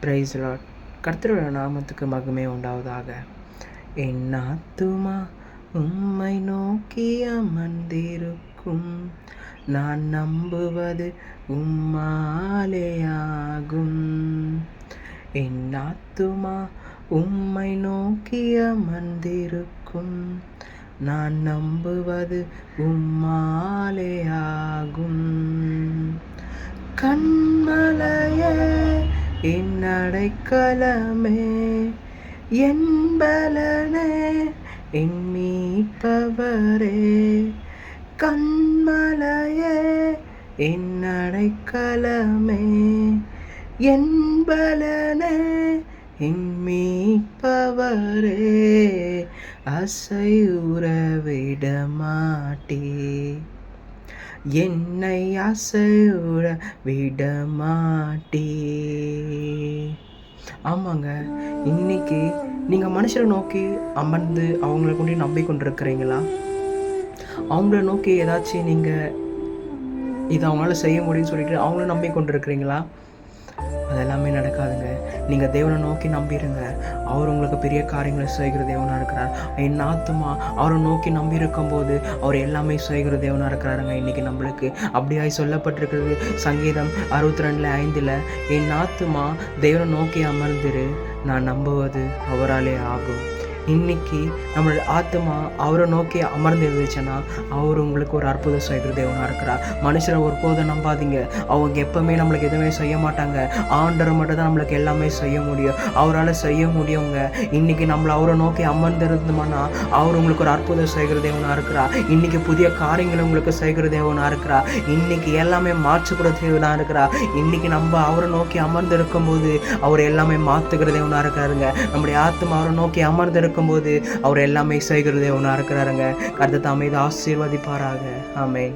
Price lot கர்த்தரோட நாமத்துக்கு மகிமை உண்டாவதாக. என் ஆத்துமா உம்மை நோக்கி அமர்ந்திருக்கும். நான் நம்புவது உம்மாலேயாகும். என் ஆத்துமா உம்மை நோக்கி அமர்ந்திருக்கும். நான் நம்புவது உம்மாலேயாகும். கண்மலையே என் அடைக்கலமே என் பலனே என் மீட்பவரே. கண்மலையே என் அடைக்கலமே என் பலனே என் மீட்பவரே. அசையுற விட மாட்டே என்னை அசையுற விட மாட்டே. ஆமாங்க. இன்னைக்கு நீங்கள் மனுஷரை நோக்கி அமர்ந்து அவங்கள கொண்டு நம்பி கொண்டிருக்கிறீங்களா அவங்கள நோக்கி ஏதாச்சும் நீங்கள் இதை அவங்களால செய்ய முடியும்னு சொல்லிட்டு அவங்கள நம்பி கொண்டிருக்கிறீங்களா அதெல்லாமே நடக்காதுங்க. நீங்கள் தேவனை நோக்கி நம்பிடுங்க அவர் உங்களுக்கு பெரிய காரியங்களை செய்கிற தேவனாக இருக்கிறார். என் ஆத்துமா அவரை நோக்கி நம்பி இருக்கும்போது அவர் எல்லாமே செய்கிற தேவனாக இருக்கிறாருங்க. இன்றைக்கி நம்மளுக்கு அப்படியாய் சொல்லப்பட்டிருக்கிறது. சங்கீதம் அறுபத்தி ரெண்டில் ஐந்தில் என் ஆத்துமா தேவனை நோக்கி அமர்ந்துரு. நான் நம்புவது அவராலே ஆகும். இன்னைக்கு நம்மளோட ஆத்மா அவரை நோக்கி அமர்ந்து இருந்துச்சுன்னா அவர் உங்களுக்கு ஒரு அற்புதம் செய்கிற தேவனாக இருக்கிறார். மனுஷரை போதை நம்பாதீங்க. அவங்க எப்பவுமே நம்மளுக்கு எதுவுமே செய்ய மாட்டாங்க. ஆண்டரை மட்டும் தான் நம்மளுக்கு எல்லாமே செய்ய முடியும். அவரால் செய்ய முடியுங்க. இன்னைக்கு நம்மளை அவரை நோக்கி அமர்ந்திருந்தோம்னா அவர் உங்களுக்கு ஒரு அற்புதம் செய்கிற தேவனாக இருக்கிறார். இன்னைக்கு புதிய காரியங்களை உங்களுக்கு செய்கிற தேவனாக இருக்கிறார். இன்னைக்கு எல்லாமே மாற்றக்கூட தேவனாக இருக்கிறார். இன்னைக்கு நம்ம அவரை நோக்கி அமர்ந்து இருக்கும்போது அவர் எல்லாமே மாற்றுகிற தேவனாக இருக்காருங்க. நம்முடைய ஆத்மா அவரை நோக்கி அமர்ந்து இருக்கும்போது அவர் எல்லாமே செய்கிற தேவனாக இருக்கிறாருங்க கருத்து தாமே இதை ஆசீர்வதிப்பாராக. ஆமே